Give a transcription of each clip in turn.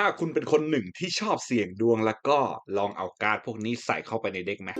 ถ้าคุณเป็นคนหนึ่งที่ชอบเสี่ยงดวงแล้วก็ลองเอาการ์ดพวกนี้ใส่เข้าไปในเด็กไหม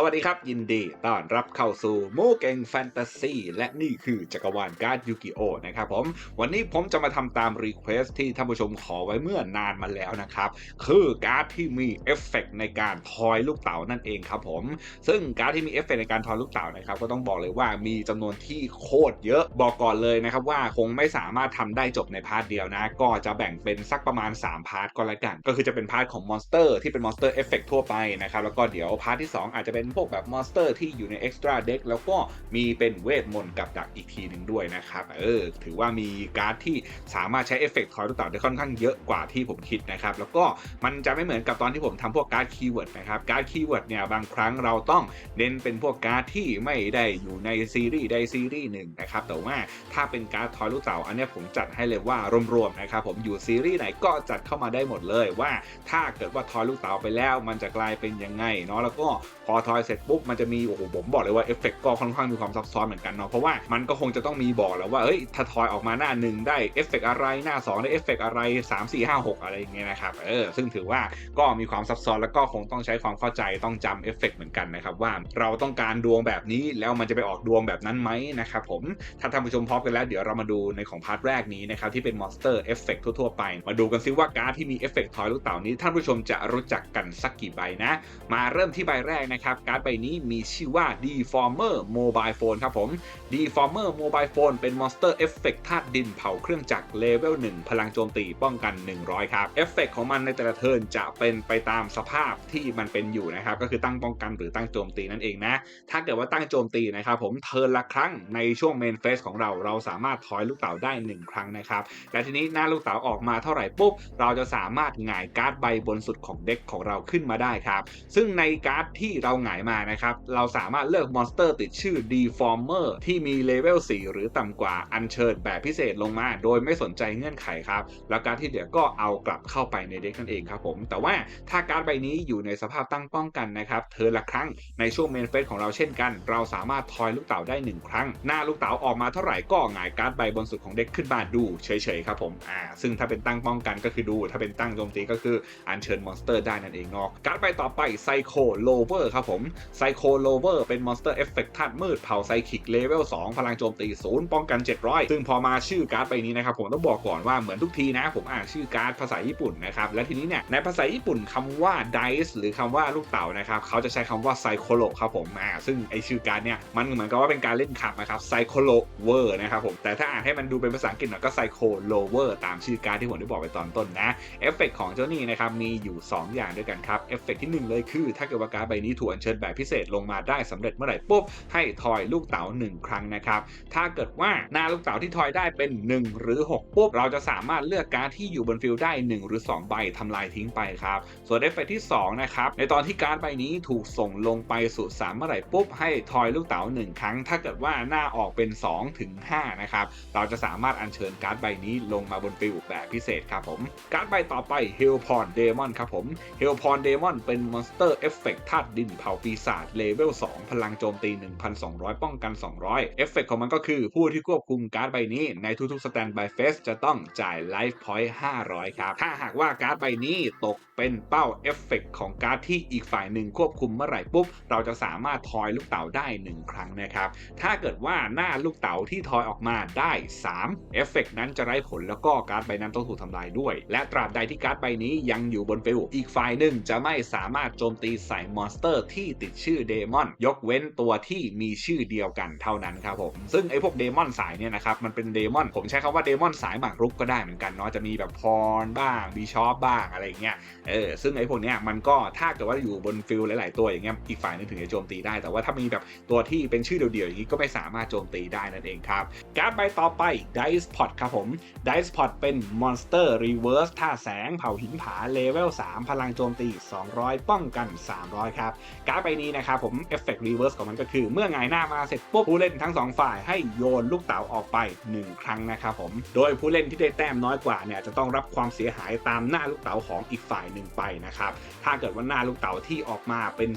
สวัสดีครับ ยินดีต้อนรับเข้าสู่โมเกงแฟนตาซีและนี่คือจักรวาลการ์ดยูกิโอนะครับผม วันนี้ผมจะมาทำตามรีเควสที่ท่านผู้ชมขอไว้เมื่อนานมาแล้วนะครับ คือการ์ดที่มีเอฟเฟกต์ในการทอยลูกเต๋านั่นเองครับผม ซึ่งการ์ดที่มีเอฟเฟกต์ในการทอยลูกเต๋านะครับ ก็ต้องบอกเลยว่ามีจำนวนที่โคตรเยอะบอกก่อนเลยนะครับว่าคงไม่สามารถทำได้จบในพาร์ทเดียวนะ ก็จะแบ่งเป็นสักประมาณ 3 พาร์ทก็แล้วกัน ก็คือจะเป็นพาร์ทของมอนสเตอร์ที่เป็นมอนสเตอร์เอฟเฟกทั่วไปนะครับแล้วก็เดี๋ยวพาร์ทที่ 2 อาจจะเป็นพวกแบบมอนสเตอร์ที่อยู่ในเอ็กซ์ตร้าเด็กแล้วก็มีเป็นเวทมนต์กับดักอีกทีหนึ่งด้วยนะครับ เออ ถือว่ามีการ์ดที่สามารถใช้เอฟเฟกต์ทอยลูกเต๋าได้ค่อนข้างเยอะกว่าที่ผมคิดนะครับ แล้วก็มันจะไม่เหมือนกับตอนที่ผมทำพวกการ์ดคีย์เวิร์ดนะครับการ์ดคีย์เวิร์ดเนี่ยบางครั้งเราต้องเน้นเป็นพวกการ์ดที่ไม่ได้อยู่ในซีรีส์ใดซีรีส์หนึ่งนะครับแต่ว่าถ้าเป็นการ์ดทอยลูกเต๋าอันนี้ผมจัดให้เลยว่ารวมๆนะครับผมอยู่ซีรีส์ไหนก็จัดเข้ามาได้หมดเลยว่า ถ้าเกิดว่าทอยลูกเต๋าไปแล้ว มันจะกลายเป็นยังไงเนาะแล้วก็พอทอยเสร็จปุ๊บมันจะมีโอ้โหผมบอกเลยว่าเอฟเฟกต์ก็ค่อนข้างมีความซับซ้อนเหมือนกันเนาะเพราะว่ามันก็คงจะต้องมีบอกแล้วว่าเฮ้ยถ้าทอยออกมาหน้าหนึ่งได้เอฟเฟกต์อะไรหน้า 2 ได้เอฟเฟกต์อะไร 3 4 5 6 อะไรอย่างเงี้ยนะครับเออซึ่งถือว่าก็มีความซับซ้อนแล้วก็คงต้องใช้ความเข้าใจต้องจำเอฟเฟกต์เหมือนกันนะครับว่าเราต้องการดวงแบบนี้แล้วมันจะไปออกดวงแบบนั้นไหมนะครับผมถ้าท่านผู้ชมพร้อมกันแล้วเดี๋ยวเรามาดูในของพาร์ทแรกนี้นะครับที่เป็นมอนสเตอร์เอฟเฟกต์ทั่วๆไป มาดูกันซิว่าการ์ดที่มีเอฟเฟกทอยลูกเต๋านี้ท่านผู้ชมจะรู้จักกันสักกี่ใบนะ มาเริ่มที่ใบแรกนะครับการ์ดใบนี้มีชื่อว่า Deformer Mobile Phone ครับผม Deformer Mobile Phone เป็นมอนสเตอร์เอฟเฟกต์ธาตุดินเผาเครื่องจักรเลเวล1พลังโจมตีป้องกัน 100 ครับ เอฟเฟกต์ของมันในแต่ละเทิร์นจะเป็นไปตามสภาพที่มันเป็นอยู่นะครับ ก็คือตั้งป้องกันหรือตั้งโจมตีนั่นเองนะ ถ้าเกิดว่าตั้งโจมตีนะครับผมเทิร์นละครั้งในช่วงเมนเฟสของเราเราสามารถถอยลูกเต๋าได้ 1 ครั้งนะครับ และทีนี้หน้าลูกเต๋าออกมาเท่าไหร่ปุ๊บเราจะสามารถหงายการ์ดใบบนสุดของเด็กของเราขึ้นมาได้ครับ ซึ่งในการ์ดที่เราหงายมานะครับ เราสามารถเลือกมอนสเตอร์ติดชื่อ Deformer ที่มีเลเวล 4 หรือต่ำกว่าอัญเชิญแบบพิเศษลงมา โดยไม่สนใจเงื่อนไขครับ แล้วการที่เหลือก็เอากลับเข้าไปในเด็กนั่นเองครับผม แต่ว่าถ้าการ์ดใบนี้อยู่ในสภาพตั้งป้องกันนะครับ เธอละครั้งในช่วงเมนเฟสของเราเช่นกัน เราสามารถทอยลูกเต๋าได้ 1 ครั้ง หน้าลูกเต๋าออกมาเท่าไหร่ก็หงายการ์ดใบบนสุดของเด็กขึ้นมาดูเฉยๆครับผมอ่าซึ่งถ้าเป็นตั้งป้องกันก็คือดู ถ้าเป็นตั้งโจมตีก็คืออัญเชิญมอนสเตอร์ได้นั่นเองเนาะการ์ดใบต่อไปไซโคโลเวอร์ครับผมไซโคโลเวอร์เป็นมอนสเตอร์เอฟเฟกต์ธาตุมืดเผาไซคิกเลเวล2พลังโจมตี0ป้องกัน 700 ซึ่งพอมาชื่อการ์ดใบนี้นะครับผมต้องบอกก่อนว่าเหมือนทุกทีนะ ผมอ่านชื่อการ์ดภาษาญี่ปุ่นนะครับและทีนี้เนี่ยในภาษาญี่ปุ่นคำว่า dice หรือคำว่าลูกเต๋านะครับเขาจะใช้คำว่าไซโคโลครับผมอ่าซึ่งไอชื่อการ์ดเนี่ยมันเหมือนกับว่าเป็นการเล่นขับนะครับไซโคโลเวอร์นะครับผมแต่ถ้าอ่านให้มันดูเป็นภาษาอังกฤษหน่อยก็ไซโคโลเวอร์ตามชื่อการ์ดที่ผมได้บอกไปตอนต้นนะเอฟเฟกของเจ้านี่นะครับมีอยู่ 2 อย่างด้วยกันครับเอฟเฟกที่ 1 เลยคือ ถ้าเกิดว่าการ์ดใบนี้ถูกอัญเชิญแบบพิเศษลงมาได้สำเร็จเมื่อไหร่ปุ๊บให้ทอยลูกเต๋า1 ครั้งนะครับถ้าเกิดว่าหน้าลูกเต๋าที่ทอยได้เป็น 1 หรือ 6 ปุ๊บ เราจะสามารถเลือกการ์ดที่อยู่บนฟิลได้ 1 หรือ 2 ใบทำลายทิ้งไปครับส่วนเอฟเฟกที่2นะครับในตอนที่การ์ดใบนี้ถูกส่งลงไปสู่สามเมื่อไหร่ปุ๊บให้ทอยลูกเต๋า1 ครั้ง ถ้าเกิดว่าหน้าออกเป็น 2 ถึง 5 นะครับ เราจะสามารถอัญเชิญการ์ดใบนี้ลงมาบนฟิลแบบพิเศษครับผม การ์ดใบต่อไป h e l p o n Demon ครับผม h e l p o n Demon เป็นมอนสเตอร์เอฟเฟกต์ธาตุดินเผาปีศาจเลเวล 2 พลังโจมตี 1,200 ป้องกัน 200 เอฟเฟกต์ของมันก็คือผู้ที่ควบคุมการ์ดใบนี้ในทุกๆ Stand by Phase จะต้องจ่าย Life Point 500 ครับ ถ้าหากว่าการ์ดใบนี้ตกเป็นเป้าเอฟเฟกต์ของการ์ดที่อีกฝ่ายหนึ่งควบคุมเมื่อไหร่ปุ๊บ เราจะสามารถทอยลูกเต๋าได้ 1 ครั้งนะครับ ถ้าเกิดว่าหน้าลูกเต๋าที่ทอยออกมาได้3เอฟเฟกต์นั้นจะไร้ผลแล้วก็การ์ดใบนั้นต้องถูกทำลายด้วย และตราบใดที่การ์ดใบนี้ยังอยู่บนฟิลอีกฝ่ายหนึ่งจะไม่สามารถโจมตีใส่มอนสเตอร์ที่ติดชื่อเดมอนยกเว้นตัวที่มีชื่อเดียวกันเท่านั้นครับผม ซึ่งไอ้พวกเดมอนสายเนี่ยนะครับมันเป็นเดมอนผมใช้คำว่าเดมอนสายหมากรุกก็ได้เหมือนกันเนาะจะมีแบบพรบ้างบีชอปบ้างอะไรเงี้ยเออซึ่งไอ้พวกเนี้ยมันก็ถ้าเกิดว่าอยู่บนฟิลหลาย ๆ ตัวอย่างเงี้ยอีกฝ่ายนึงถึงจะโจมตีได้ แต่ว่าถ้ามีแบบตัวที่เป็นชื่อเดียว ๆ อย่างนี้ก็ไม่สามารถโจมตีได้นั่นเองครับการ์ดใบต่อไป Dice Pot ครับผม Dice Pot เป็น Monster Reverse ท่าแสงเผาหินผาเลเวล3พลังโจมตี 200 ป้องกัน 300 ครับการ์ดการ์ดใบนี้นะครับผมเอฟเฟกต์รีเวิร์สของมันก็คือ เมื่อหงหน้ามาเสร็จปุ๊บผู้เล่นทั้งสองฝ่ายให้โยนลูกเต๋าออกไป 1 ครั้งนะครับผม โดยผู้เล่นที่ได้แต้มน้อยกว่าเนี่ยจะต้องรับความเสียหายตามหน้าลูกเต๋าของอีกฝ่ายหนึ่งไปนะครับ ถ้าเกิดว่าหน้าลูกเต๋าที่ออกมาเป็น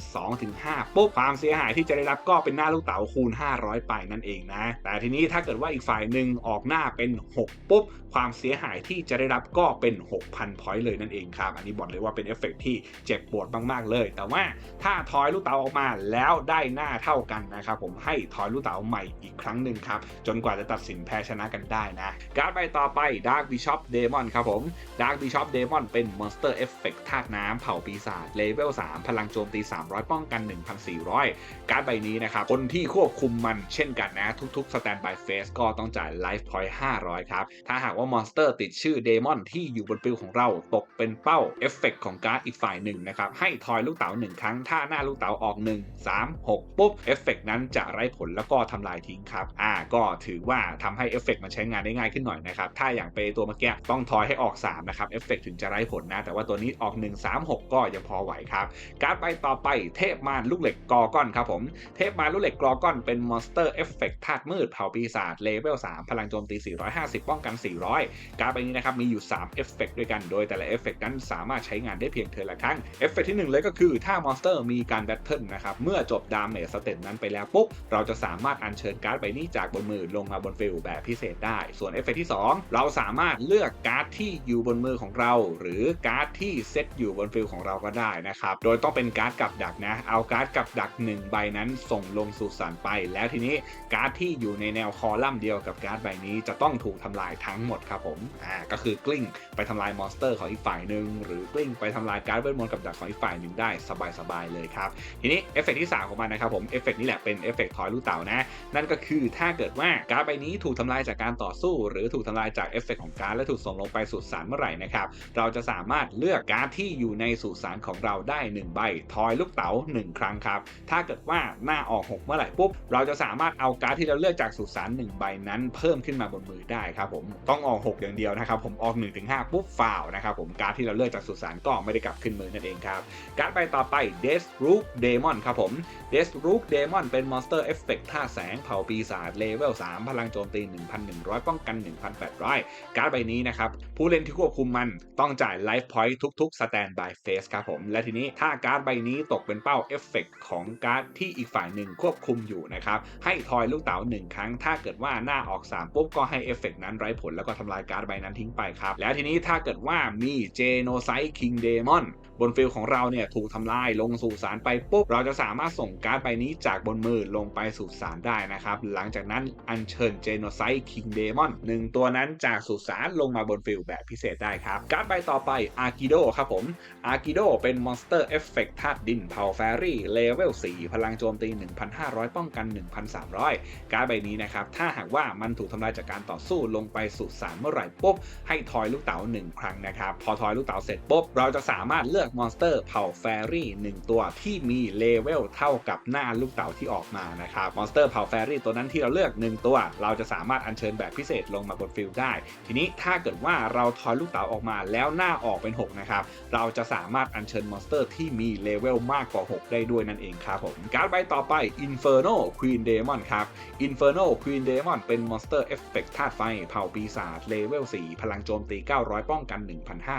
2-5ปุ๊บความเสียหายที่จะได้รับก็เป็นหน้าลูกเต๋าคูณ 500 ไปนั่นเองนะ แต่ทีนี้ถ้าเกิดว่าอีกฝ่ายหนึ่งออกหน้าเป็น 6 ปุ๊บ ความเสียหายที่จะได้รับก็เป็น 6,000พอยต์เลยนั่นเองครับ อันนี้บอกเลยว่าเป็นเอฟเฟกต์ที่เจ็บปวดมากๆเลย แต่ว่าถ้าทอยลูกเต๋าออกมาแล้วได้หน้าเท่ากันนะครับผมให้ทอยลูกเต๋าใหม่อีกครั้งหนึ่งครับ จนกว่าจะตัดสินแพ้ชนะกันได้นะ การ์ดใบต่อไป Dark Bishop Demon ครับผม Dark Bishop Demon เป็น Monster Effect ธาตุน้ำเผ่าปีศาจเลเวล 3 พลังโจมตี 300 ป้องกัน 1,400 การใบนี้นะครับ คนที่ควบคุมมันเช่นกันนะ ทุกๆ Standby Phase ก็ต้องจ่าย Life Point 500 ครับ ถ้าหากว่ามอนสเตอร์ติดชื่อเดมอนที่อยู่บนฟิลของเราตกเป็นเป้าเอฟเฟกของการ์ดอีกฝ่ายหนึ่งนะครับให้ทอยลูกเต๋าหนึ่งครั้งถ้าหน้าลูกเตาออก 1 3 6 ปุ๊บเอฟเฟกนั้นจะไร้ผลแล้วก็ทำลายทิ้งครับ อ่าก็ถือว่าทำให้เอฟเฟกมันใช้งานได้ง่ายขึ้นหน่อยนะครับ ถ้าอย่างเปตัวเมื่อกี้ต้องทอยให้ออก 3 นะครับเอฟเฟกถึงจะไร้ผลนะ แต่ว่าตัวนี้ออก 1 3 6 ก็ยังพอไหวครับ การ์ดใบต่อไปเทพมารลูกเหล็กกอก้อนครับผม เทพมารลูกเหล็กกอก้อนเป็นมอนสเตอร์เอฟเฟกธาตุมืดเผ่าปีศาจเลเวล3พลังโจมตี 450 ป้องกัน 400 การ์ดใบนี้นะครับมีอยู่3เอฟเฟกด้วยกันโดยแต่ละเอฟเฟกนั้นสามารถใช้งานได้เพียงเทอละครั้งเอฟเฟกที่ 1 เลยก็คือถ้ามอนสเตอร์มีการบทเทิลนะครับ เมื่อจบดาเมจสเตตนั้นไปแล้วปุ๊บ เราจะสามารถอัญเชิญการ์ดใบนี้จากบนมือลงมาบนฟิลแบบพิเศษได้ ส่วนเอฟเฟกที่ 2 เราสามารถเลือกการ์ดที่อยู่บนมือของเรา หรือการ์ดที่เซตอยู่บนฟิลของเราก็ได้นะครับ โดยต้องเป็นการ์ดกับดักนะ เอาการ์ดกับดัก 1 ใบนั้นส่งลงสู่สารไป แล้วทีนี้การ์ดที่อยู่ในแนวคอลัมน์เดียวกับการ์ดใบนี้จะต้องถูกทำลายทั้งหมดครับผม อ่า ก็คือกลิ้งไปทำลายมอนสเตอร์ของอีกฝ่ายหนึ่งหรือกลิ้งไปทำลายการ์ดเวทมนต์กับดักของอีกฝ่ายหนึ่งได้สบายๆเลยครับทีนี้เอฟเฟกที่ 3 ของมันนะครับผมเอฟเฟกนี้แหละเป็นเอฟเฟกทอยลูกเต่านะ นั่นก็คือถ้าเกิดว่าการ์ดใบนี้ถูกทำลายจากการต่อสู้ หรือถูกทำลายจากเอฟเฟกของการ์ดและถูกส่งลงไปสู่สารเมื่อไหร่นะครับเราจะสามารถเลือกการ์ดที่อยู่ในสุสานของเราได้ 1 ใบทอยลูกเต๋า1 ครั้งครับ ถ้าเกิดว่าหน้าออก 6 เมื่อไหร่ปุ๊บ เราจะสามารถเอาการ์ดที่เราเลือกจากสุสาน1ใบนั้นเพิ่มขึ้นมาบนมือได้ครับผมต้องออก 6 อย่างเดียวนะครับผมออก 1-5 ปุ๊บฟาวนะครับผมการ์ดที่เราเลือกจากสุสานก็ไม่ได้กลับขึ้นมือนั่นเองครับการ์ดใบต่อไป Death Rook Demon ครับผม Death Rook Demon เป็น Monster Effect ท่าแสงเผาปีศาจเลเวล 3 พลังโจมตี 1,100 ป้องกัน 1,800 การ์ดใบนี้นะครับ ผู้เล่นที่ควบคุมมันต้องจ่าย Life Point ทุกๆ Standby Phase ครับผม และทีนี้ถ้าการ์ดใบนี้ตกเป็นเป้าเอฟเฟกของการ์ดที่อีกฝ่ายหนึ่งควบคุมอยู่นะครับ ให้ทอยลูกเต๋า1 ครั้ง ถ้าเกิดว่าหน้าออก 3 ปุ๊บก็ให้เอฟเฟกนั้นไร้ผลแล้วก็ทำลายการ์ดใบนั้นทิ้งไปครับแล้วทีนี้ถ้าเกิดว่ามี Genocide King Demon บนฟิลของเราเนี่ยถูกทำลายลงสู่สารไปปุ๊บเราจะสามารถส่งการ์ดใบนี้จากบนมือลงไปสู่สารได้นะครับ หลังจากนั้นอัญเชิญ Genocide King Demon หนึ่งตัวนั้นจากสู่สารลงมาบนฟิลแบบพิเศษได้ครับ การ์ดใบต่อไป Arkido ครับผม Arkido เป็น Monster Effect ธาตุดินเผ่าแฟรี่เลเวล4พลังโจมตี 1,500 ป้องกัน 1,300 การ์ดใบนี้นะครับ ถ้าหากว่ามันถูกทำลายจากการต่อสู้ลงไปสู่สารเมื่อไหร่ปุ๊บให้ทอยลูกเต๋า1 ครั้งนะครับ พอทอยลูกเต๋าเสร็จปุ๊บเราจะสามารถเลือกมอนสเตอร์เผ่าแฟรี่1ตัวที่มีเลเวลเท่ากับหน้าลูกเต๋าที่ออกมานะครับมอนสเตอร์เผ่าแฟรี่ตัวนั้นที่เราเลือก 1 ตัว เราจะสามารถอัญเชิญแบบพิเศษลงมาบนฟิลได้ ทีนี้ถ้าเกิดว่าเราทอยลูกเต๋าออกมาแล้วหน้าออกเป็น6นะครับเราจะสามารถอัญเชิญมอนสเตอร์ที่มีเลเวลมากกว่า 6 ได้ด้วยนั่นเองครับผมการ์ดใบต่อไป Inferno Queen Demon ครับ Inferno Queen Demon เป็น Monster Effect ธาตุไฟเผ่าปีศาจเลเวล4พลังโจมตี 900 ป้องกัน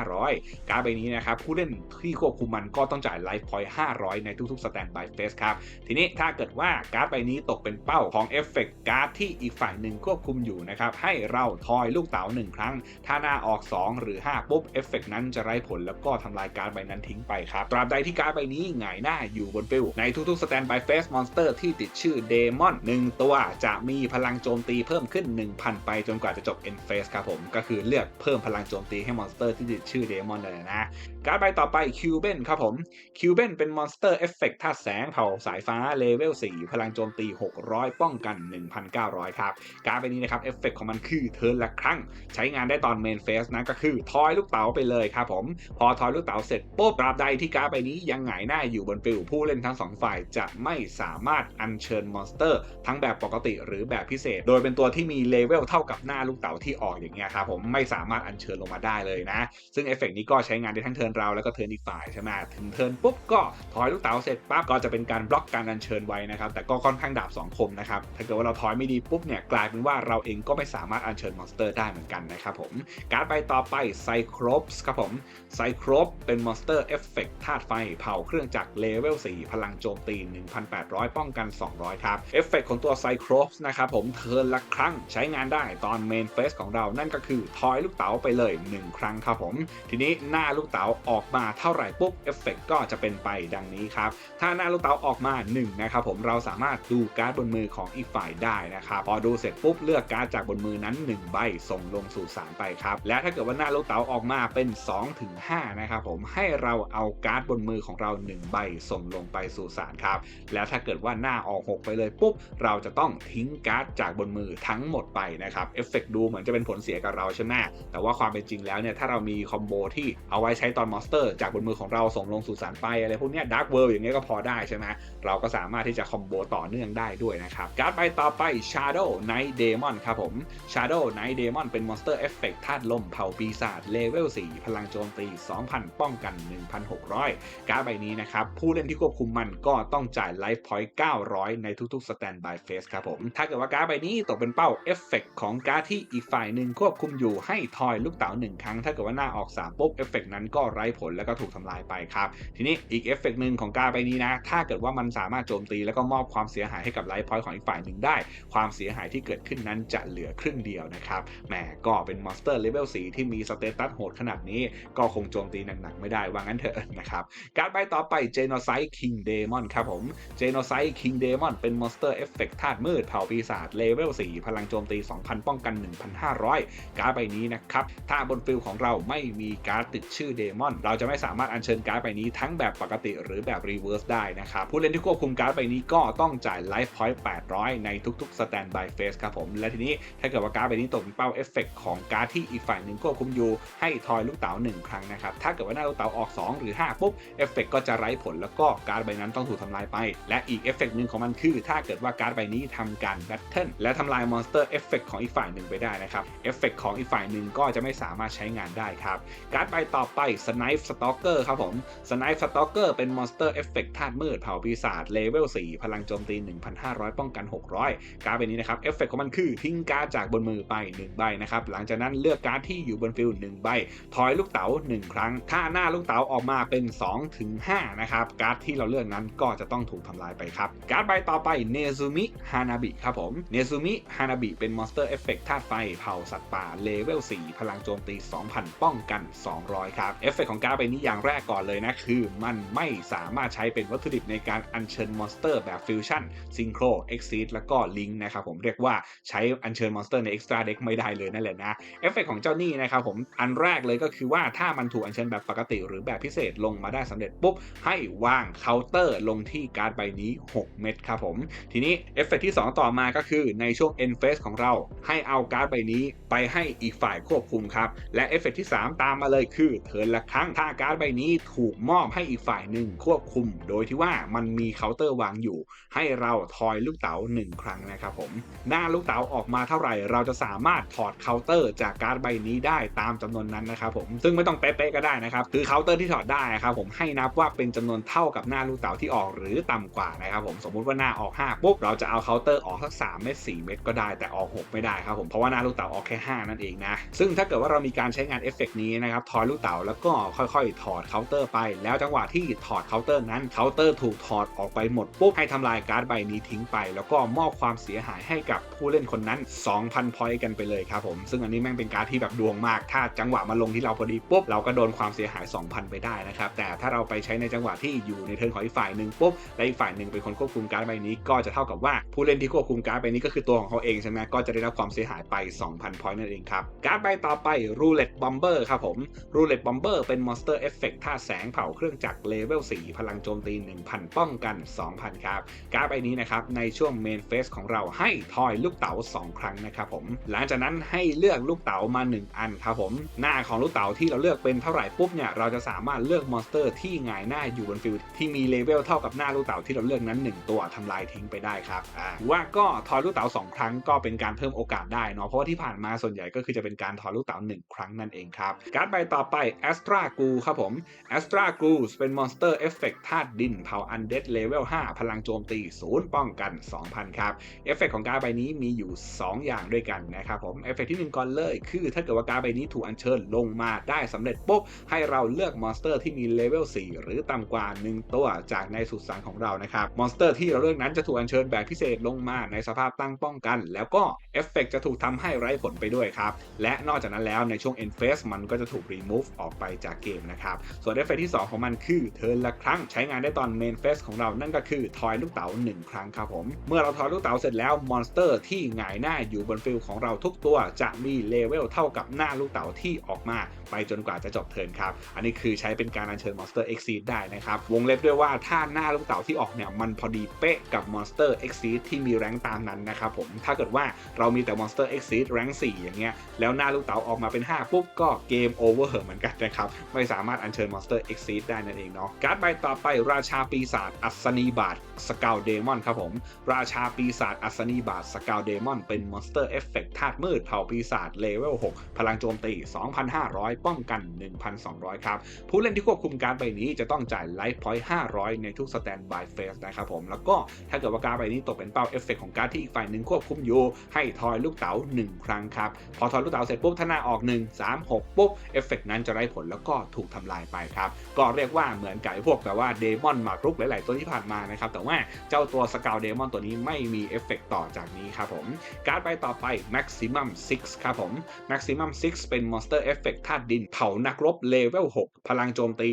1,500 การ์ดใบนี้นะครับผู้เล่นที่ควบคุมมันก็ต้องจ่าย Life Point 500ในทุกๆ Standby Phase ครับ ทีนี้ถ้าเกิดว่าการ์ดใบนี้ตกเป็นเป้าของเอฟเฟกต์การ์ดที่อีกฝ่ายหนึ่งควบคุมอยู่นะครับให้เราทอยลูกเต๋า1 ครั้ง ถ้าหน้าออก 2 หรือ 5 ปุ๊บเอฟเฟกต์นั้นจะไร้ผลแล้วก็ทำลายการ์ดใบนั้นทิ้งไปครับตราบใดที่การ์ดใบนี้หงายหน้าอยู่บนฟิลในทุกๆ Standby Phase Monster ที่ติดชื่อเดมอน1ตัวจะมีพลังโจมตีเพิ่มขึ้น 1,000 ไปจนกว่าจะจบ End Phase ครับผมก็คือเลือกเพิ่มพลังโจมตีให้มอนสเตอร์ที่ติดชื่อเดมอนเลยนะการ์ดใบต่อไปคิวเบนครับผมคิวเบนเป็นมอนสเตอร์เอฟเฟกต์ธาตุแสงเผาสายฟ้าเลเวล 4 พลังโจมตี 600 ป้องกัน 1,900 ครับ การ์ดใบนี้นะครับเอฟเฟกต์ของมันคือเทิร์นละครั้ง ใช้งานได้ตอนเมนเฟสนะก็คือทอยลูกเต๋าไปเลยครับผม พอทอยลูกเต๋าเสร็จปุ๊บราบใดที่การ์ดใบนี้ยังหงายหน้าอยู่บนฟิลผู้เล่นทั้งสองฝ่ายจะไม่สามารถอัญเชิญมอนสเตอร์ ทั้งแบบปกติหรือแบบพิเศษ โดยเป็นตัวที่มีเลเวลเท่ากับหน้าลูกเต๋าที่ออกอย่างเงี้ยครับผมไม่สามารถอัญเชิญลงมาได้เลยนะ ซึ่งเอฟเฟกต์นี้ก็ใช้งานได้ทั้งเทิร์นเราแล้วก็เทิร์นอีกฝ่ายใช่ไหมถึงเทิร์นปุ๊บก็ทอยลูกเต๋าาเสร็จปั๊บก็จะเป็นการบล็อกการอัญเชิญไว้นะครับ แต่ก็ค่อนข้างดาบสองคมนะครับ ถ้าเกิดว่าเราทอยไม่ดีปุ๊บเนี่ยกลายเป็นว่าเราเองก็ไม่สามารถอัญเชิญมอนสเตอร์ได้เหมือนกันนะครับผม การดใบต่อไปไซโครปส์ครับผมไซโครปเป็นมอนสเตอร์เอฟเฟกต์ธาตุไฟเผาเครื่องจักรเลเวล4พลังโจมตี 1,800 ป้องกัน 200 ครับ เอฟเฟกต์ของตัวไซโครปส์นะครับผมเทิร์นละครั้งใช้งานได้ตอนเมนเฟสของเรานั่นก็คือทอยลูกเต๋าไปเลย 1 ครั้งครับผม ทีนี้หน้าลูกเต๋าออกมาเท่าไหร่ปุ๊บเอฟเฟกก็จะเป็นไปดังนี้ครับถ้าหน้าลูกเต๋าออกมา1นะครับผมเราสามารถดูการ์ดบนมือของอีกฝ่ายได้นะครับพอดูเสร็จปุ๊บเลือกการ์ดจากบนมือนั้น 1 ใบส่งลงสู่สารไปครับและถ้าเกิดว่าหน้าลูกเต๋าออกมาเป็น2ถึง5นะครับผมให้เราเอาการ์ดบนมือของเรา 1 ใบส่งลงไปสู่สารครับแล้วถ้าเกิดว่าหน้าออก 6 ไปเลยปุ๊บเราจะต้องทิ้งการ์ดจากบนมือทั้งหมดไปนะครับเอฟเฟกดูเหมือนจะเป็นผลเสียกับเราใช่ไหมแต่ว่าความเป็นจริงแล้วเนี่ยถ้าเรามีคอมโบที่เอาไว้ใช้ตอนมอนสเตอร์จากบนมือของเราส่งลงสู่สารไปอะไรพวกเนี้ยดาร์กเวิลด์อย่างเงี้ยก็พอได้ใช่ไหมเราก็สามารถที่จะคอมโบต่อเนื่องได้ด้วยนะครับการ์ดใบต่อไป Shadow Night Demon ครับผม Shadow Night Demon เป็นมอนสเตอร์เอฟเฟกต์ธาตุลมเผาปีศาจเลเวล 4 พลังโจมตี 2,000 ป้องกัน 1,600 การ์ดใบนี้นะครับ ผู้เล่นที่ควบคุมมันก็ต้องจ่ายไลฟ์พอยต์900 ในทุกๆ Standby Phase ครับผม ถ้าเกิดว่าการ์ดใบนี้ตกเป็นเป้าเอฟเฟกต์ของการ์ดที่อีกฝ่ายหนึ่งควบคุมอยู่ให้ทอยลูกเต๋าหนึ่งครั้ง ถ้าเกิดว่าหน้าออก3ปุ๊บเอฟเฟกต์นั้นก็ไร้ผลแล้วก็ถูกทำลายไปครับทีนี้อีกเอฟเฟกหนึ่งของการดใบนี้นะ ถ้าเกิดว่ามันสามารถโจมตีแล้วก็มอบความเสียหายให้กับไลฟ์พอยต์ของอีกฝ่ายหนึ่งได้ ความเสียหายที่เกิดขึ้นนั้นจะเหลือครึ่งเดียวนะครับแหมก็เป็นมอนสเตอร์เลเวล4ที่มีสเตตัสโหดขนาดนี้ ก็คงโจมตีหนักๆไม่ได้ว่างั้นเถอะนะครับการ์ดใบต่อไป Genocide King Demon ครับผม Genocide King Demon เป็นมอนสเตอร์เอฟเฟกต์ธาตุมืดเผ่าปีศาจเลเวล4พลังโจมตี 2,000 ป้องกัน 1,500 การ์ดใบนี้นะครับถ้าบนฟิลของเราไม่มีการ์ดติดชื่อเดมอน เราจะไม่สามารถอัญเชิญการ์ดใบนี้ทั้งแบบปกติหรือแบบรีเวิร์สได้นะครับผู้เล่นที่ควบคุมการ์ดใบนี้ก็ต้องจ่ายไลฟ์พอยต์800 ในทุกๆ Standby Phase ครับผม และทีนี้ถ้าเกิดว่าการ์ดใบนี้ตกเป็นเป้าเอฟเฟกของการ์ดที่อีกฝ่ายหนึ่งควบคุมอยู่ให้ทอยลูกเต๋า1ครั้งนะครับถ้าเกิดว่าหน้าลูกเต๋าออก 2 หรือ 5 ปุ๊บเอฟเฟกก็จะไร้ผลแล้วก็การ์ดใบนั้นต้องถูกทำลายไป และอีกเอฟเฟกหนึ่งของมันคือ ถ้าเกิดว่าการ์ดใบนี้ทำการแบทเทิลและทำลายมอนสเตอร์เอฟเฟกของอีกฝ่ายหนึ่งไปได้นะครับเอฟเฟกของอีกฝ่ายหนึ่งก็จะไม่สามารถใช้งานได้ครับการ์ดใบต่อไป Snipe Stalker ครับผม Snipe Stalker เป็นมอนสเตอร์เอฟเฟกธาตุมืดเผาปีศาจเลเวล4พลังโจมตี 1,500 ป้องกัน 600 การ์ดใบนี้นะครับเอฟเฟกของมันคือทิ้งการ์ดจากบนมือไป 1 ใบนะครับหลังจากนั้นเลือกการ์ดที่อยู่บนฟิลด์1ใบ ทอยลูกเต๋า1 ครั้ง ถ้าหน้าลูกเต๋าออกมาเป็น2ถึง5นะครับการ์ดที่เราเลือกนั้นก็จะต้องถูกทำลายไปครับการ์ดใบต่อไปเนซูมิฮานาบิครับผมเนซูมิฮานาบิเป็นมอนสเตอร์เอฟเฟกธาตุไฟเผาสัตว์ป่าเลเวล4พลังโจมตี 2,000 ป้องกัน 200 ครับเอฟเฟกของการ์ดใบนี้อย่างแรกก่อนเลยนะคือมันไม่สามารถใช้เป็นวัตถุดิบในการอัญเชิญมอนสเตอร์แบบฟิวชั่นซิงโครเอ็กซิสแล้วก็ลิงก์นะครับผมเรียกว่าใช้อัญเชิญมอนสเตอร์ในเอ็กซ์ตร้าเด็กไม่ได้เลยนั่นแหละนะเอฟเฟกของเจ้านี่นะครับผมอันแรกเลยก็คือว่าถ้ามันถูกอัญเชิญแบบปกติ หรือแบบพิเศษลงมาได้สำเร็จปุ๊บให้วางเคาน์เตอร์ลงที่การ์ดใบนี้ 6 เม็ดครับผม ทีนี้เอฟเฟกที่ 2 ต่อมาก็คือในช่วง end phase ของเราให้เอาการ์ดใบนี้ไปให้อีกฝ่ายควบคุมครับ และเอฟเฟกที่ 3 ตามมาเลยคือเทิร์นละครั้งถ้าการ์ดใบนี้ถูกมอบให้อีกฝ่ายหนึ่งควบคุม โดยที่ว่ามันมีเคาน์เตอร์วางอยู่ ให้เราทอยลูกเต๋า1 ครั้งนะครับผมหน้าลูกเต๋าออกมาเท่าไหร่ เราจะสามารถถอดเคาน์เตอร์จากการ์ดใบนี้ได้ตามจำนวนนั้นนะครับผมซึ่งไม่ต้องเป๊ะๆก็ได้นะครับคือเคาน์เตอร์ที่ถอดได้ครับผมให้นับว่าเป็นจำนวนเท่ากับหน้าลูกเต๋าที่ออกหรือต่ำกว่านะครับผมสมมุติว่าหน้าออก5ปุ๊บเราจะเอาเคาน์เตอร์ออกสัก3เม็ด4เม็ดก็ได้แต่ออก 6 ไม่ได้ครับผมเพราะว่าหน้าลูกเต๋าออกแค่ 5 นั่นเองนะซึ่งถ้าเกิดว่าเรามีการใช้งานเอฟเฟกนี้นะครับทอยลูกเต๋าแล้วก็ค่อยๆ ถอดเคาน์เตอร์ไปแล้วจังหวะที่ถอดเคาน์เตอร์นั้นเคาน์เตอร์ถูกถอดออกไปหมดปุ๊บให้ทำลายการ์ดใบนี้ทิ้งไป แล้วก็มอบความเสียหายให้กับผู้เล่นคนนั้น 2,000 พอยต์กันไปเลยครับผมซึ่งอันนี้แม่งเป็นการ์ดที่แบบดวงมาก ถ้าจังหวะมาลงที่เราพอดีปุ๊บเราก็โดนความเสียหาย 2,000 ไปได้นะครับแต่ถ้าเราไปใช้ในจังหวะที่อยู่ในเทิร์นของอีกฝ่ายหนึ่งปุ๊บและอีกฝ่ายหนึ่งเป็นคนควบคุมการ์ดใบนี้ ก็จะเท่ากับว่าผู้เล่นที่ควบคุมการ์ดใบนี้ก็คือตัวของเขาเองใช่ไหมก็จะได้รับความเสียหายไป 2,000 พอยต์นั่นเองครับการ์ดใบต่อไปรูเล็ตบอมเบอร์ครับผมรูเล็ตบอมเบอร์เป็นมอนสเตอร์เอฟเฟกต์ท่าแสงเผาเครื่องจักรเลเวล4พลังโจมตี 1,000 ป้องกัน 2,000 ครับการ์ดใบนี้นะครับในช่วงเมนเฟสของเราให้ทอยลูกเต๋า2 ครั้งนะครับผมหลังจากนั้นให้เลือกลูกเต๋ามา 1 อันครับผมหน้าของลูกเต๋าที่เราเลือกเป็นเท่าไหร่ปุ๊บเนี่ยเราจะสามารถเลือกมอนสเตอร์ที่หงายหน้าอยู่บนฟิลที่มีเลเวลเท่ากับหน้าลูกเต๋าที่เราเลือกนั้น 1 ตัวทำลายทิ้งไปได้ครับอ่าว่าก็ทอยลูกเต๋า2 ครั้งก็เป็นการเพิ่มโอกาสได้เนาะเพราะว่าที่ผ่านมาส่วนใหญ่ก็คือจะเป็นการทอยลูกเต๋า1 ครั้งนั่นเองครับการ์ดใบต่อไป Astra g u ครับผม Astra g u เป็นมอนสเตอร์เอฟเฟกธาตุดินเผาอันเดดเลเวล 5 พลังโจมตีศูนย์ป้องกัน 2,000 ครับ เอฟเฟกต์ของการใบนี้มีอยู่ 2 อย่างด้วยกันนะครับผม เอฟเฟกต์ที่ 1 ก่อนเลย คือถ้าเกิดว่าการใบนี้ถูกอัญเชิญลงมาได้สำเร็จปุ๊บ ให้เราเลือกมอนสเตอร์ที่มีเลเวล 4 หรือต่ำกว่า 1 ตัวจากในสุสานของเรานะครับ มอนสเตอร์ที่เราเลือกนั้นจะถูกอัญเชิญแบบพิเศษลงมาในสภาพตั้งป้องกัน แล้วก็เอฟเฟกต์จะถูกทำให้ไร้ผลไปด้วยครับ และนอกจากนั้นแล้วในช่วง end phase มันก็จะถูก remove ออกไปจากเกมนะครับ ส่วนเอฟเฟกที่ 2 ของมันคือเทิร์นละครั้งใช้งานได้ตอน main phase ของเรานั่นก็คือทอยลูกเต๋า1 ครั้งครับผม เมื่อเราทอยลูกเต๋าเสร็จแล้วมอนสเตอร์ที่หงายหน้าอยู่บนฟิลของเราทุกตัวจะมีเลเวลเท่ากับหน้าลูกเต๋าที่ออกมา ไปจนกว่าจะจบเทิร์นครับ อันนี้คือใช้เป็นการอัญเชิญมอนสเตอร์ Exceed ได้นะครับ วงเล็บด้วยว่าถ้าหน้าลูกเต๋าที่ออกเนี่ยมันพอดีเป๊ะกับมอนสเตอร์ Exceed ที่มีแรงตามนั้นนะครับผม ถ้าเกิดว่าเรามีแต่มอนสเตอร์ Exceed แรง4อย่างเงี้ย แล้วหน้าลูกเต๋าออกมาเป็น 5 ปุ๊บก็เกมโอเวอร์เหมือนกันนะครับ ไม่สามารถอัญเชิญมอนสเตอร์ Exceed ได้นั่นเองเนาะ การ์ดใบต่อไปราชาปีศาจอัศนีบาทสกาวเดมอนครับผม ราชาปีศาจอัศนีบาทสกาวเดมอนเป็นมอนสเตอร์เอฟเฟกต์ธาตุมืดเผ่าปีศาจเลเวล 6 พลังโจมตี 2,500 ป้องกัน 1,200 ครับ ผู้เล่นที่ควบคุมการใบนี้จะต้องจ่ายไลฟ์พอยต์500 ในทุกสแตนบายเฟสนะครับผม แล้วก็ถ้าเกิดว่าการใบนี้ตกเป็นเป้าเอฟเฟกต์ของการที่อีกฝ่ายหนึ่งควบคุมอยู่ให้ทอยลูกเต๋า1 ครั้งครับ พอทอยลูกเต๋าเสร็จปุ๊บถ้าหน้าออก 1 3 6ปุ๊บเอฟเฟกต์นั้นจะไร้ผลแล้วก็ถูกทำลายไปครับก็เรียกว่าเหมือนกับไอ้พวกแบบว่าว่าเดมอนมารุกหลาย ๆ ตัวที่ผ่านมานะครับ แต่ว่าเจ้าตัวสกาวเดมอนตัวนี้ไม่มีเอฟเฟกต์ต่อจากนี้ครับผม การ์ดใบต่อไป Maximum 6 ครับผม Maximum 6 เป็นมอนสเตอร์เอฟเฟกต์ธาตุดินเผานักรบเลเวล 6 พลังโจมตี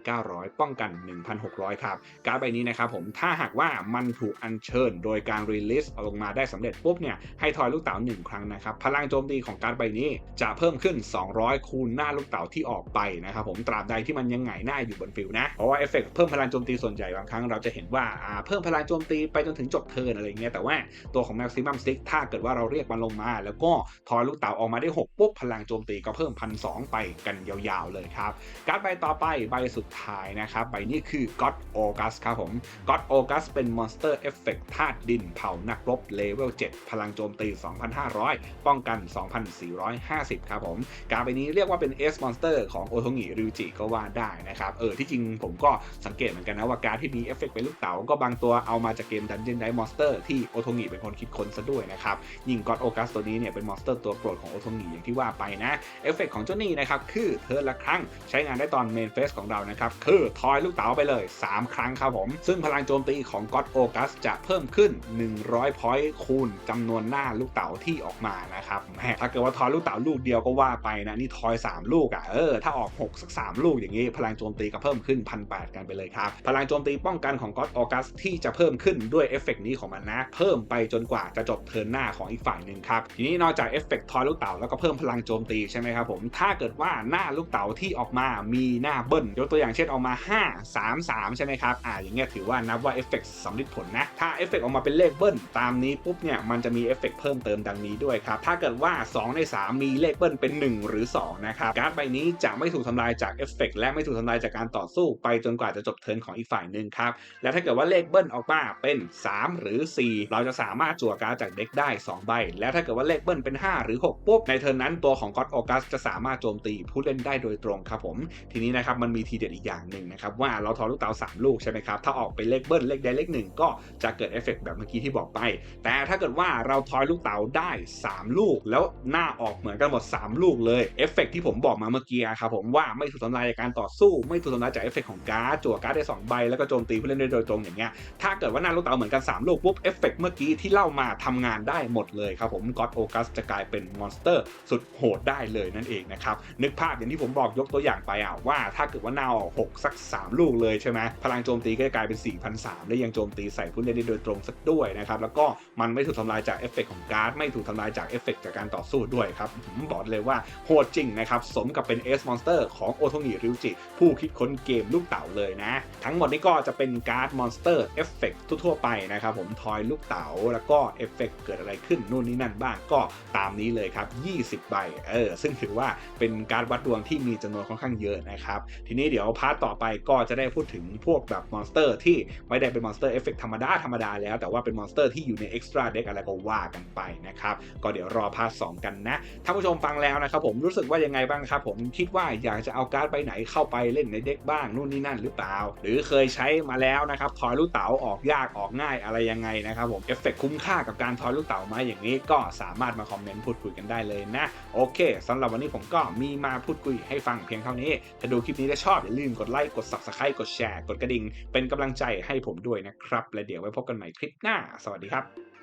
1,900 ป้องกัน 1,600 ครับ การ์ดใบนี้นะครับผมถ้าหากว่ามันถูกอัญเชิญ โดยการรีลิสออกมาได้สำเร็จปุ๊บเนี่ยให้ทอยลูกเต๋า1 ครั้งนะครับพลังโจมตีของการ์ดใบนี้จะเพิ่มขึ้น 200 คูณหน้าลูกเต๋าที่ออกไปนะครับผมตราบใดที่มันยังไงหน้าอยู่บนฟิลนะเพราะว่าเอฟเฟกเพิ่มพลังโจมตีส่วนใหญ่บางครั้งเราจะเห็นว่าเพิ่มพลังโจมตีไปจนถึงจบเทิร์นอะไรเงี้ยแต่ว่าตัวของ Maximum 6ถ้าเกิดว่าเราเรียกมันลงมา แล้วก็ทอยลูกเต๋าออกมาได้ 6 ปุ๊บพลังโจมตีก็เพิ่มพันสไปกันยาวๆเลยครับ การ์ดใบต่อไปใบสุดท้ายนะครับใบนี้คือ God August ครับผม God August เป็นมอนสเตอร์เอฟเฟกต์ธาตุดินเผานักรบเลเวล7พลังโจมตี 2,500 ป้องกัน 2,450 ครับผม การ์ดใบนี้เรียกว่าเป็น S Monster ของโอโทงิริวจิก็ว่าได้นะครับเออที่จริงผมก็สังเกตเหมือนกันนะว่าการที่มีเอฟเฟกต์เป็นลูกเต๋าก็บางตัวเอามาจากเกม Dungeon Dice Monster ที่โอโทงิเป็นคนคิดค้นซะด้วยนะครับยิ่ง God August ตัวนี้เนี่ยเป็นมอนสเตอร์ตัวโปรดของโอโทงิอย่างที่ว่าไปนะเอฟเฟกต์ของเจ้านี่นะครับคือเทิร์นละครั้งใช้งานได้ตอนเมนเฟสของเรานะครับคือทอยลูกเต๋าไปเลย 3 ครั้งครับผม ซึ่งพลังโจมตีของ God August จะเพิ่มขึ้น 100 พอยต์คูณจำนวนหน้าลูกเต๋าที่ออกมานะครับแหมถ้าเกิดว่าทอยลูกเต๋าลูกเดียวก็ว่าไปนะนี่ทอย 3 ลูกอะ่ะเออถ้าออก 6 สัก 3 ลูกอย่างนี้พลังโจมตีก็เพิ่มขึ้นพันแกันไปเลยครับ พลังโจมตีป้องกันของ God August ที่จะเพิ่มขึ้นด้วยเอฟเฟกต์นี้ของมันนะ เพิ่มไปจนกว่าจะจบเทิร์นหน้าของอีกฝ่ายหนึ่งครับ ทีนี้นอกจากเอฟเฟกต์ทอยลูกเต๋าแล้วก็เพิ่มพลังโจมตีใช่ไหมครับผมถ้าเกิดว่าหน้าลูกเต๋าที่ออกมามีหน้าเบิ้ลยกตัวอย่างเช่นออกมา 5 3 3 ใช่ไหมครับอ่าอย่างเงี้ยถือว่านับว่าเอฟเฟกต์สำลิดผลนะถ้าเอฟเฟกต์ออกมาเป็นเลขเบิ้ลตามนี้ปุ๊บเนี่ยมันจะมีเอฟเฟกต์เพิ่มเติมดังนี้ด้วยครับถ้าเกิดว่า 2 ใน 3 มีเลขเบิ้ลเป็น 1 หรือ2นะครับการ์ดใบนี้จะไม่ถูกทำลายจากเอฟเฟกและไม่ถูกทำลายจากการต่อสู้ไปจนกว่าจะจบเทิร์นของอีกฝ่ายหนึ่งครับ และถ้าเกิดว่าเลขเบิ้ลออกมาเป็น 3 หรือ 4 เราจะสามารถจั่วการ์ดจากเด็กได้ 2 ใบ และถ้าเกิดว่าเลขเบิ้ลเป็น 5 หรือ 6 ปุ๊บ ในเทิร์นนั้นตัวของ God August จะสามารถโจมตีผู้เล่นได้โดยตรงครับผม ทีนี้นะครับมันมีทีเด็ดอีกอย่างหนึ่งนะครับว่าเราทอลูกเต๋า3 ลูกใช่ไหมครับถ้าออกเป็นเลขเบิ้ลเลขใดเลขหนึ่งก็จะเกิดเอฟเฟกต์แบบเมื่อกี้ที่บอกไป แต่ถ้าเกิดว่าเราทอยลูกเต๋าได้ 3 ลูก แล้วหน้าออกเหมือนกันหมด 3 ลูกเลยเอฟเฟกต์ที่ผมบอกมาเมื่อกี้ครับผมว่าไม่ถูกทำลายจากการต่อสู้ไม่ถูกทำลายจากเอฟเฟกต์ของการ์ดจั่วการ์ดได้2ใบแล้วก็โจมตีผู้เล่นได้โดยตรงอย่างเงี้ยถ้าเกิดว่าหน้าลูกเต๋าเหมือนกัน 3 ลูกปุ๊บเอฟเฟกต์เมื่อกี้ที่เล่ามาทำงานได้หมดเลยครับผม God August จะกลายเป็นมอนสเตอร์สุดโหดได้เลยนั่นเองนะครับนึกภาพอย่างที่ผมบอกยกตัวอย่างไปอะว่าถ้าเกิดว่าหน้าออกสัก 3 ลูกเลยใช่ไหมพลังโจมตีก็จะกลายเป็น4,003และยังโจมตีใส่ผู้เล่นได้โดยตรงสักด้วยนะครับแล้วก็มันไม่ถูกทำลายจากเอฟเฟกต์ของการ์ดไม่ถูกทำลายจากเอฟเฟกต์จากการต่อสู้ด้วยครับผมบอกเลยว่าโหดจริงนะครับสมกับเป็นเอสมอนสเตอร์ของโอโทงิริวจิผู้คิดค้นเกมลูกเต๋าเลยนะ ทั้งหมดนี้ก็จะเป็นการ์ดมอนสเตอร์เอฟเฟกต์ทั่วๆไปนะครับผมทอยลูกเต๋าแล้วก็เอฟเฟกต์เกิดอะไรขึ้นนู่นนี่นั่นบ้างก็ตามนี้เลยครับ 20 ใบเออซึ่งถือว่าเป็นการวัดดวงที่มีจำนวนค่อนข้างเยอะนะครับ ทีนี้เดี๋ยวพาร์ทต่อไปก็จะได้พูดถึงพวกแบบมอนสเตอร์ที่ไม่ได้เป็นมอนสเตอร์เอฟเฟกต์ธรรมดาธรรมดาแล้วแต่ว่าเป็นมอนสเตอร์ที่อยู่ในเอ็กซ์ตร้าเด็กอะไรก็ว่ากันไปนะครับก็เดี๋ยวรอพาร์ทสองกันนะท่านผู้ชมฟังแล้วนะครับผมรู้สึกว่ายังไงบ้างครับผมคิดว่าอยากจะเอาการ์ดใบไหนเข้าไปเล่นในเด็กบ้างนู่นนี่นั่นหรือเปล่าหรือเคยใช้มาแล้วนะครับทอยลูกเต๋าออกยากออกง่ายอะไรยังไงนะครับผมเอฟเฟกคุ้มค่ากับการทอยลูกเต๋าไหมาอย่างนี้ก็สามารถมาคอมเมนต์พูดคุยกันได้เลยนะ โอเคสำหรับวันนี้ผมก็มีมาพูดคุยให้ฟังเพียงเท่านี้ ถ้าดูคลิปนี้แล้วชอบอย่าลืมกดไลค์กด subscribe กดแชร์กดกระดิ่งเป็นกำลังใจให้ผมด้วยนะครับ และเดี๋ยวไว้พบกันใหม่คลิปหน้า สวัสดีครับ